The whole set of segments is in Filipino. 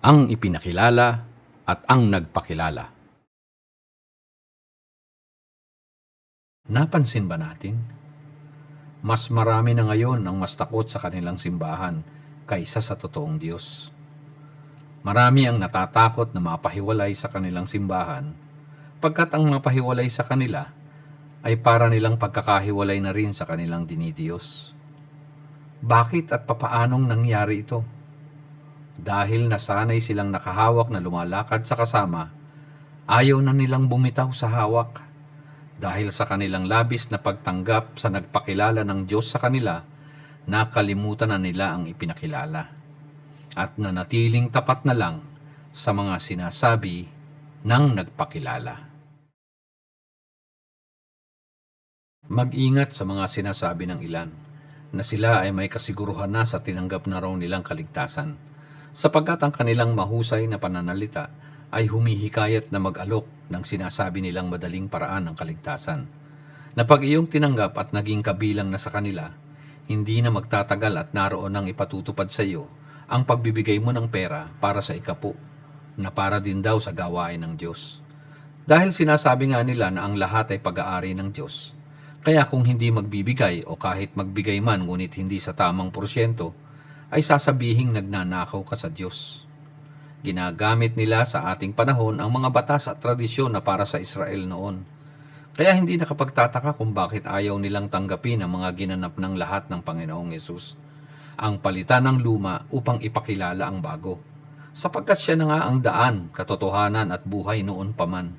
ang ipinakilala at ang nagpakilala. Napansin ba natin? Mas marami na ngayon ang mas takot sa kanilang simbahan kaysa sa totoong Diyos. Marami ang natatakot na mapahiwalay sa kanilang simbahan pagkat ang mapahiwalay sa kanila ay para nilang pagkakahiwalay na rin sa kanilang dinidiyos. Bakit at papaanong nangyari ito? Dahil nasanay silang nakahawak na lumalakad sa kasama, ayaw na nilang bumitaw sa hawak. Dahil sa kanilang labis na pagtanggap sa nagpakilala ng Diyos sa kanila, nakalimutan na nila ang ipinakilala. At nanatiling tapat na lang sa mga sinasabi ng nagpakilala. Mag-ingat sa mga sinasabi ng ilan na sila ay may kasiguruhan na sa tinanggap na raw nilang kaligtasan sapagkat ang kanilang mahusay na pananalita ay humihikayat na mag-alok ng sinasabi nilang madaling paraan ng kaligtasan. Na pag iyong tinanggap at naging kabilang na sa kanila, hindi na magtatagal at naroon ang ipatutupad sa iyo ang pagbibigay mo ng pera para sa ikapo, na para din daw sa gawain ng Diyos. Dahil sinasabi nga nila na ang lahat ay pag-aari ng Diyos, kaya kung hindi magbibigay o kahit magbigay man ngunit hindi sa tamang porsyento, ay sasabihing nagnanakaw ka sa Diyos. Ginagamit nila sa ating panahon ang mga batas at tradisyon na para sa Israel noon. Kaya hindi nakapagtataka kung bakit ayaw nilang tanggapin ang mga ginanap ng lahat ng Panginoong Yesus. Ang palitan ng luma upang ipakilala ang bago. Sapagkat siya na nga ang daan, katotohanan at buhay noon pa man.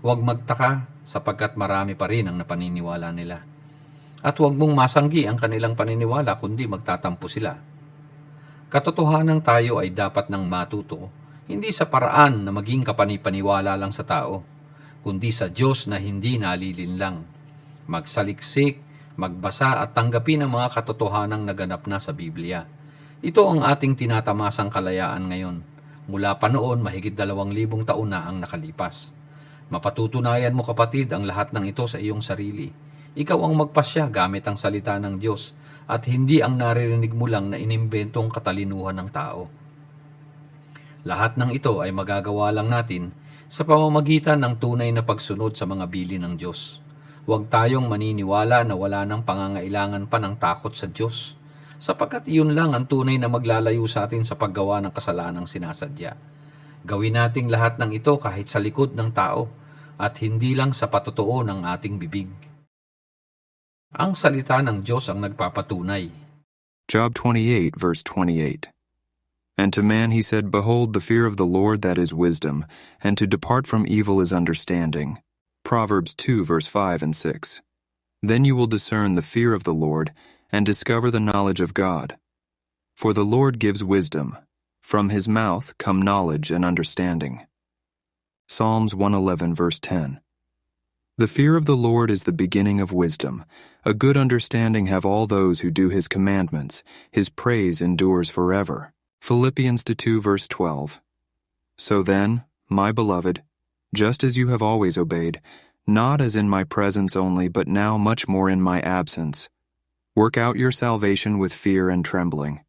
Huwag magtaka sapagkat marami pa rin ang napaniniwala nila. At huwag mong masanggi ang kanilang paniniwala kundi magtatampo sila. Katotohanan tayo ay dapat nang matuto, hindi sa paraan na maging kapanipaniwala lang sa tao, kundi sa Diyos na hindi nalilinlang. Magsaliksik, magbasa at tanggapin ang mga katotohanang naganap na sa Biblia. Ito ang ating tinatamasang kalayaan ngayon. Mula pa noon, mahigit dalawang libong taon na ang nakalipas. Mapatutunayan mo kapatid ang lahat ng ito sa iyong sarili. Ikaw ang magpasya gamit ang salita ng Diyos at hindi ang naririnig mo lang na inimbentong katalinuhan ng tao. Lahat ng ito ay magagawa lang natin sa pamamagitan ng tunay na pagsunod sa mga bili ng Diyos. Huwag tayong maniniwala na wala ng pangangailangan pa ng takot sa Diyos, sapagkat iyon lang ang tunay na maglalayo sa atin sa paggawa ng kasalanang sinasadya. Gawin nating lahat ng ito kahit sa likod ng tao at hindi lang sa patotoo ng ating bibig. Ang salita ng Diyos ang nagpapatunay. Job 28, verse 28. And to man he said, Behold, the fear of the Lord that is wisdom, and to depart from evil is understanding. Proverbs 2, verse 5 and 6. Then you will discern the fear of the Lord, and discover the knowledge of God. For the Lord gives wisdom. From his mouth come knowledge and understanding. Psalms 111, verse 10. The fear of the Lord is the beginning of wisdom. A good understanding have all those who do his commandments. His praise endures forever. Philippians 2 verse 12. So then, my beloved, just as you have always obeyed, not as in my presence only, but now much more in my absence, work out your salvation with fear and trembling.